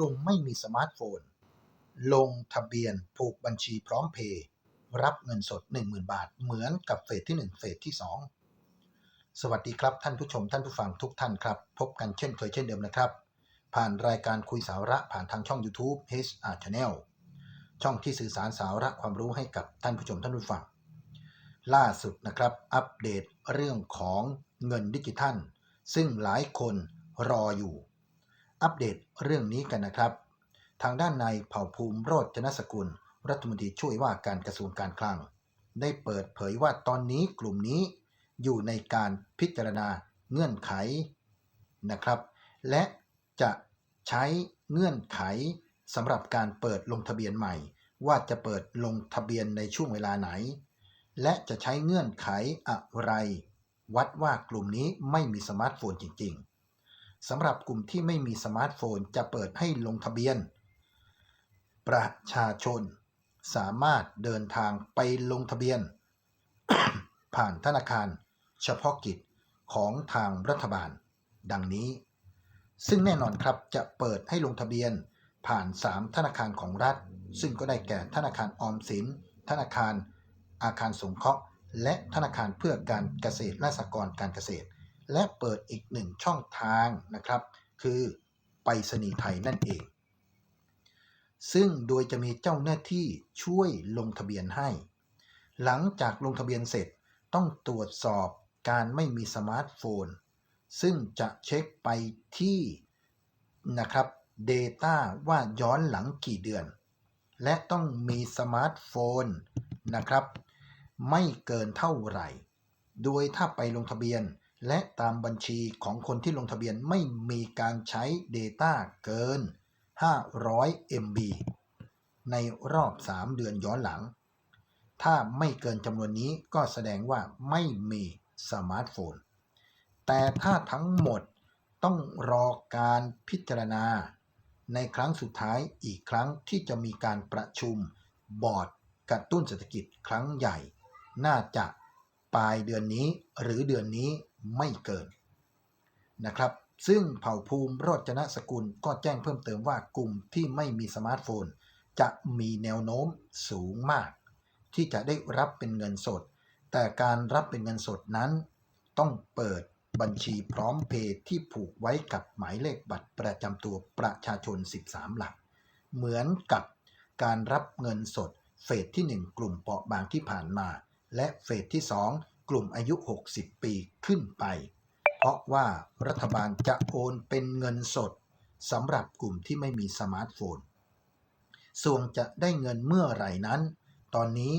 กลุ่มไม่มีสมาร์ทโฟน ลงทะเบียนผูกบัญชีพร้อมเพย์รับเงินสด 10,000 บาท เหมือนกับเฟสที่ 1 เฟสที่ 2 สวัสดีครับท่านผู้ชมท่านผู้ฟังทุกท่านครับ พบกันเช่นเคยเช่นเดิมนะครับ ผ่านรายการคุยสาระผ่านทางช่อง YouTube HR Channel ช่องที่สื่อสารสาระความรู้ให้กับท่านผู้ชมท่านผู้ฟัง ล่าสุดนะครับ อัปเดตเรื่องของเงินดิจิทัล ซึ่งหลายคนรออยู่ อัปเดตเรื่องนี้กันนะครับ ทางด้านนายเผ่าภูมิโรจนสกุล รัฐมนตรีช่วยว่าการกระทรวงการคลัง ได้เปิดเผยว่าตอนนี้กลุ่มนี้อยู่ในการพิจารณาเงื่อนไขนะครับ และจะใช้เงื่อนไขสำหรับการเปิดลงทะเบียนใหม่ ว่าจะเปิดลงทะเบียนในช่วงเวลาไหน และจะใช้เงื่อนไขอะไร วัดว่ากลุ่มนี้ไม่มีสมาร์ทโฟนจริง ๆ สำหรับกลุ่มที่ไม่มีสมาร์ทโฟนจะเปิดให้ลงทะเบียน ประชาชนสามารถเดินทางไปลงทะเบียน ผ่านธนาคาร เฉพาะกิจของทางรัฐบาล ดังนี้ ซึ่งแน่นอนครับจะเปิดให้ลงทะเบียนผ่าน 3 ธนาคารของรัฐ ซึ่งก็ได้แก่ธนาคารออมสิน ธนาคารอาคารสงเคราะห์ และธนาคารเพื่อการเกษตรและสหกรณ์การเกษตร และเปิดอีกหนึ่งช่องทางนะครับ คือไปรษณีย์ไทยนั่นเอง ซึ่งโดยจะมีเจ้าหน้าที่ช่วยลงทะเบียนให้ หลังจากลงทะเบียนเสร็จต้องตรวจสอบการไม่มีสมาร์ทโฟน ซึ่งจะเช็คไปที่นะครับ Data ว่าย้อนหลังกี่เดือน และต้องมีสมาร์ทโฟนนะครับ ไม่เกินเท่าไหร่ โดยถ้าไปลงทะเบียน และตามบัญชีของคนที่ลงทะเบียนไม่มีการใช้ Data เกิน 500 MB ในรอบ 3 เดือนย้อนหลัง ถ้าไม่เกินจำนวนนี้ก็แสดงว่าไม่มีสมาร์ทโฟน แต่ถ้าทั้งหมดต้องรอการพิจารณา ในครั้งสุดท้ายอีกครั้งที่จะมีการประชุมบอร์ดกระตุ้นเศรษฐกิจครั้งใหญ่ น่าจะปลายเดือนนี้หรือเดือนนี้ ไม่เกินนะครับ ซึ่งเผ่าภูมิโรจนสกุลก็แจ้งเพิ่มเติมว่ากลุ่มที่ไม่มีสมาร์ทโฟน จะมีแนวโน้มสูงมาก ที่จะได้รับเป็นเงินสด แต่การรับเป็นเงินสดนั้น ต้องเปิดบัญชีพร้อมเพย์ที่ผูกไว้กับหมายเลขบัตรประจำตัวประชาชน 13 หลัก เหมือนกับการรับเงินสดเฟสที่ 1 กลุ่มเปราะบางที่ผ่านมา และเฟสที่ 2 กลุ่มอายุ 60 ปีขึ้นไป เพราะว่ารัฐบาลจะโอนเป็นเงินสดสำหรับกลุ่มที่ไม่มีสมาร์ทโฟน ส่วนจะได้เงินเมื่อไหร่นั้น ตอนนี้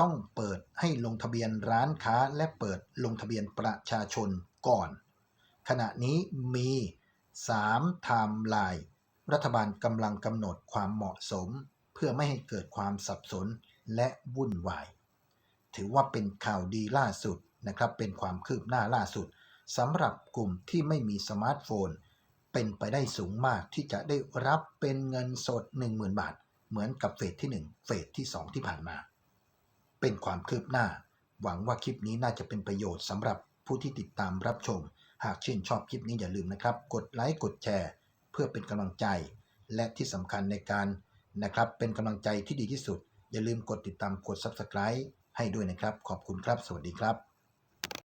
ต้องเปิดให้ลงทะเบียนร้านค้าและเปิดลงทะเบียนประชาชนก่อน ขณะนี้มี3ไทม์ไลน์รัฐบาลกำลังกำหนดความเหมาะสม เพื่อไม่ให้เกิดความสับสนและวุ่นวาย ถือว่าเป็นข่าวดีล่าสุดนะครับ เป็นความคืบหน้าล่าสุดสำหรับกลุ่มที่ไม่มีสมาร์ทโฟน เป็นไปได้สูงมากที่จะได้รับเป็นเงินสด 10,000 บาท เหมือนกับเฟสที่ 1 เฟสที่ 2 ที่ผ่านมา เป็นความคืบหน้า หวังว่าคลิปนี้น่าจะเป็นประโยชน์สำหรับผู้ที่ติดตามรับชม หากชื่นชอบคลิปนี้อย่าลืมนะครับ กดไลค์กดแชร์ เพื่อเป็นกำลังใจ และที่สำคัญในการนะครับเป็นกำลังใจที่ดีที่สุด อย่าลืมกดติดตามกด Subscribe ให้ด้วยนะครับ ขอบคุณครับ สวัสดีครับ